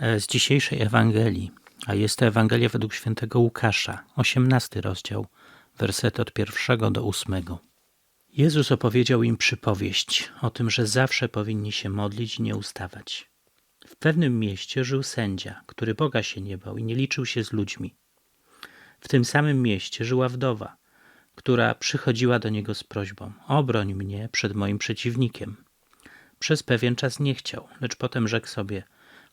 z dzisiejszej Ewangelii, a jest to Ewangelia według świętego Łukasza, 18 rozdział, wersety od pierwszego do ósmego. Jezus opowiedział im przypowieść o tym, że zawsze powinni się modlić i nie ustawać. W pewnym mieście żył sędzia, który Boga się nie bał i nie liczył się z ludźmi. W tym samym mieście żyła wdowa, która przychodziła do niego z prośbą: Obroń mnie przed moim przeciwnikiem. Przez pewien czas nie chciał, lecz potem rzekł sobie: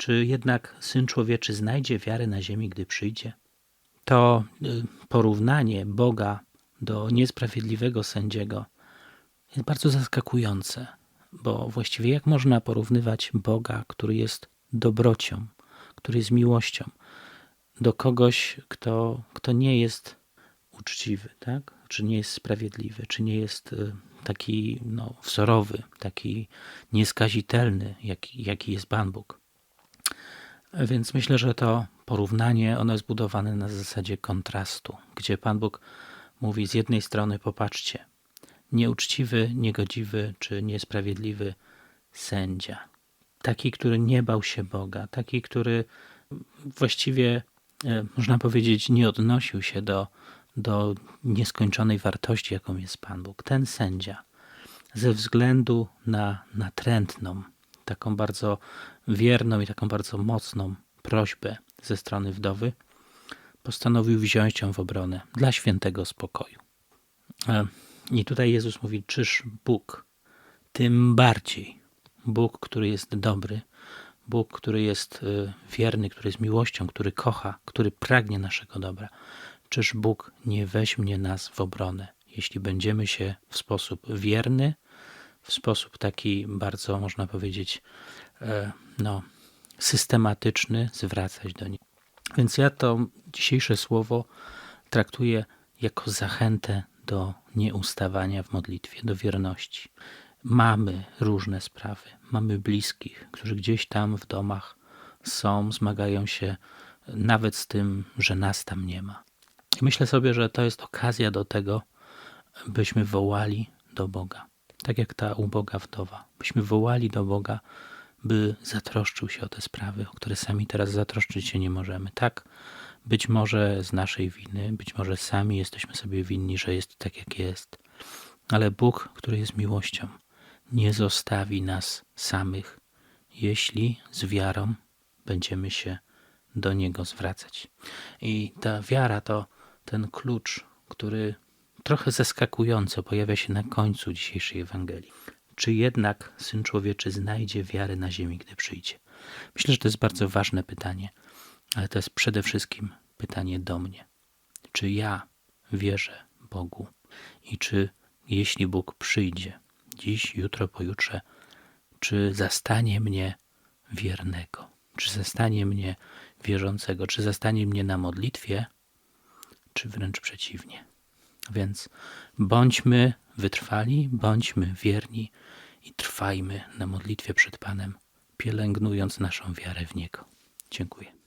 Czy jednak Syn Człowieczy znajdzie wiarę na ziemi, gdy przyjdzie? To y, porównanie Boga do niesprawiedliwego sędziego jest bardzo zaskakujące, bo właściwie jak można porównywać Boga, który jest dobrocią, który jest miłością, do kogoś, kto, kto nie jest uczciwy, tak? czy nie jest sprawiedliwy, czy nie jest y, taki no, wzorowy, taki nieskazitelny, jaki, jaki jest Pan Bóg. Więc myślę, że to porównanie ono jest budowane na zasadzie kontrastu, gdzie Pan Bóg mówi z jednej strony popatrzcie, nieuczciwy, niegodziwy czy niesprawiedliwy sędzia, taki, który nie bał się Boga, taki, który właściwie e, można powiedzieć nie odnosił się do do nieskończonej wartości, jaką jest Pan Bóg. Ten sędzia, ze względu na natrętną, taką bardzo wierną i taką bardzo mocną prośbę ze strony wdowy, postanowił wziąć ją w obronę dla świętego spokoju. E, I tutaj Jezus mówi: Czyż Bóg, tym bardziej Bóg, który jest dobry, Bóg, który jest e, wierny, który jest miłością, który kocha, który pragnie naszego dobra, Czyż Bóg nie weźmie nas w obronę, jeśli będziemy się w sposób wierny, w sposób taki bardzo, można powiedzieć, e, no, systematyczny zwracać do Niego. Więc ja to dzisiejsze słowo traktuję jako zachętę do nieustawania w modlitwie, do wierności. Mamy różne sprawy, mamy bliskich, którzy gdzieś tam w domach są, zmagają się nawet z tym, że nas tam nie ma. I myślę sobie, że to jest okazja do tego, byśmy wołali do Boga. Tak jak ta uboga wdowa. Byśmy wołali do Boga, by zatroszczył się o te sprawy, o które sami teraz zatroszczyć się nie możemy. Tak, być może z naszej winy, być może sami jesteśmy sobie winni, że jest tak, jak jest. Ale Bóg, który jest miłością, nie zostawi nas samych, jeśli z wiarą będziemy się do Niego zwracać. I ta wiara to ten klucz, który trochę zaskakująco pojawia się na końcu dzisiejszej Ewangelii. Czy jednak Syn Człowieczy znajdzie wiarę na ziemi, gdy przyjdzie? Myślę, że to jest bardzo ważne pytanie, ale to jest przede wszystkim pytanie do mnie. Czy ja wierzę Bogu i czy jeśli Bóg przyjdzie dziś, jutro, pojutrze, czy zastanie mnie wiernego, czy zastanie mnie wierzącego, czy zastanie mnie na modlitwie, czy wręcz przeciwnie. Więc bądźmy wytrwali, bądźmy wierni i trwajmy na modlitwie przed Panem, pielęgnując naszą wiarę w Niego. Dziękuję.